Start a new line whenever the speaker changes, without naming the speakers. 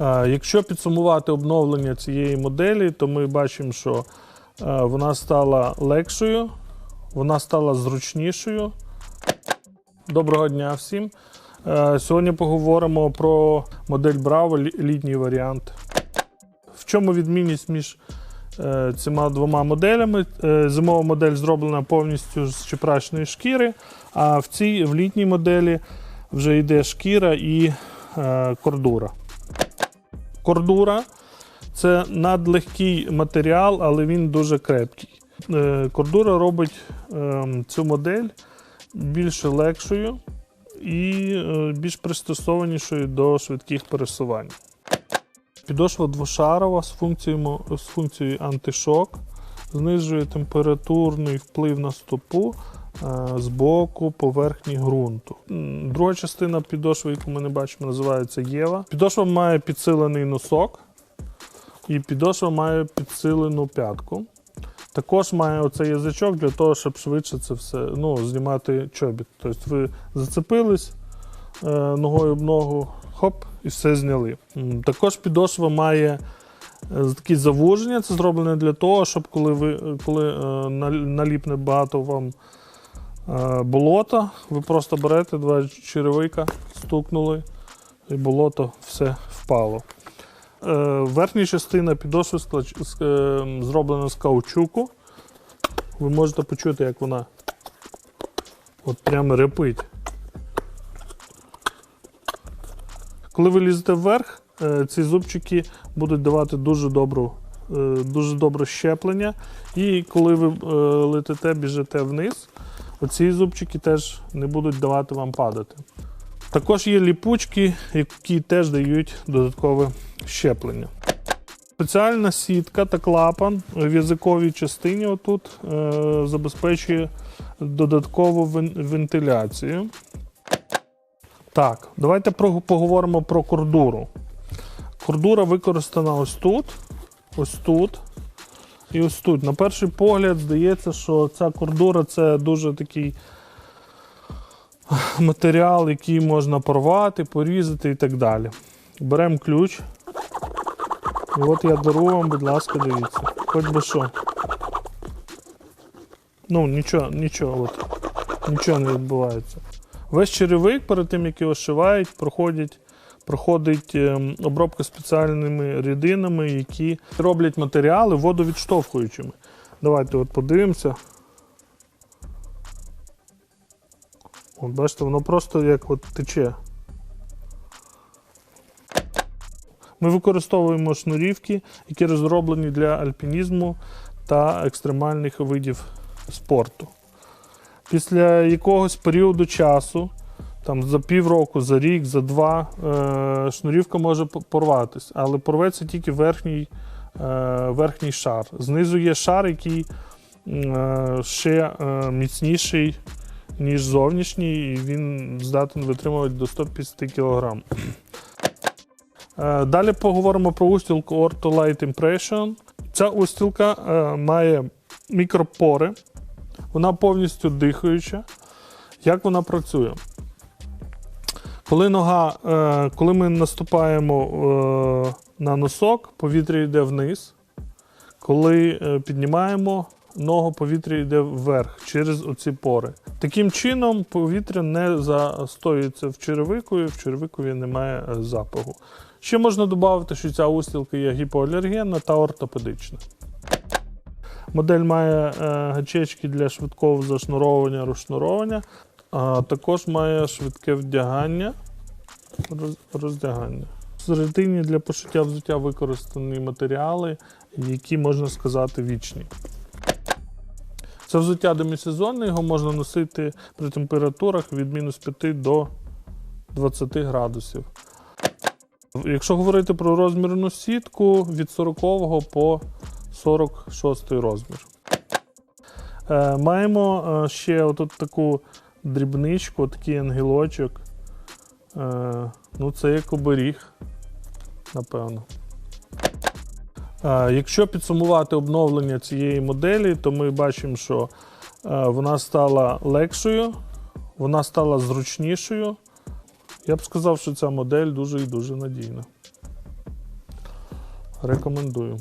Якщо підсумувати обновлення цієї моделі, то ми бачимо, що е, вона стала легшою, вона стала зручнішою. Доброго дня всім. Е, Сьогодні поговоримо про модель Bravo літній варіант. В чому відмінність між е, цими двома моделями? Зимова модель зроблена повністю з чепрачної шкіри, а в цій в літній моделі вже йде шкіра і кордура. Кордура це надлегкий матеріал, але він дуже крепкий. Е, Кордура робить ем, цю модель більш легшою і е, більш пристосованішою до швидких пересувань. Підошва двошарова з функцією, з функцією антишок, знижує температурний вплив на стопу з боку поверхні ґрунту. Друга частина підошви, яку ми не бачимо, називається Єва. Підошва має підсилений носок, і підошва має підсилену п'ятку. Також має оцей язичок для того, щоб швидше це все ну, знімати чобіт. Тобто ви зацепились е, ногою об ногу, хоп, і все зняли. Також підошва має е, такі завуження. Це зроблено для того, щоб коли ви коли е, наліпне багато вам е, болота, ви просто берете два черевика, стукнули, і болото все впало. Е, Верхня частина підошви е, зроблена з каучуку. Ви можете почути, як вона от прямо репить. Коли ви лізете вверх, ці зубчики будуть давати дуже добру, дуже добре щеплення. І коли ви летите, біжите вниз, оці зубчики теж не будуть давати вам падати. Також є ліпучки, які теж дають додаткове щеплення. Спеціальна сітка та клапан в язиковій частині отут е, забезпечує додаткову вен- вентиляцію. Так, давайте про, поговоримо про кордуру. Кордура використана ось тут, ось тут і ось тут. На перший погляд здається, що ця кордура це дуже такий матеріал, який можна порвати, порізати і так далі. Беремо ключ. І от я дару вам, будь ласка, дивіться. Хоч би що. Ну, нічого, нічого, от. Нічого не відбувається. Весь черевик, перед тим, як його шивають, проходить, проходить ем, обробка спеціальними рідинами, які роблять матеріали водовідштовхуючими. Давайте от подивимося. От бачите, воно просто як от тече. Ми використовуємо шнурівки, які розроблені для альпінізму та екстремальних видів спорту. Після якогось періоду часу, там за півроку, за рік, за два, е, шнурівка може порватися, але порветься тільки верхній, е, верхній шар. Знизу є шар, який е, ще е, міцніший, ніж зовнішній, і він здатен витримувати до 150 кг. Е, Далі поговоримо про устілку Ortho Light Impression. Ця устілка е, має мікропори, вона повністю дихаюча. Як вона працює? Коли нога, е, коли ми наступаємо е, на носок, повітря йде вниз. Коли е, піднімаємо ногу, повітря йде вверх через оці пори. Таким чином, повітря не застоюється в черевику, і в черевикові немає запаху. Ще можна додати, що ця устілка є гіпоалергенна та ортопедична. Модель має гачечки для швидкого зашнуровування, розшнуровування, а також має швидке вдягання, роз, роздягання. Всередині для пошиття взуття використані матеріали, які можна сказати вічні. Це взуття демісезонне, його можна носити при температурах від мінус 5 до 20 градусів. Якщо говорити про розмірну сітку від 40 по 46 розмір. Е, маємо е, ще отут таку дрібничку, такий ангелочок. Е, ну, це як оберіг, напевно. Е, якщо підсумувати обновлення цієї моделі, то ми бачимо, що е, вона стала легшою, вона стала зручнішою. Я б сказав, що ця модель дуже і дуже надійна. Рекомендую.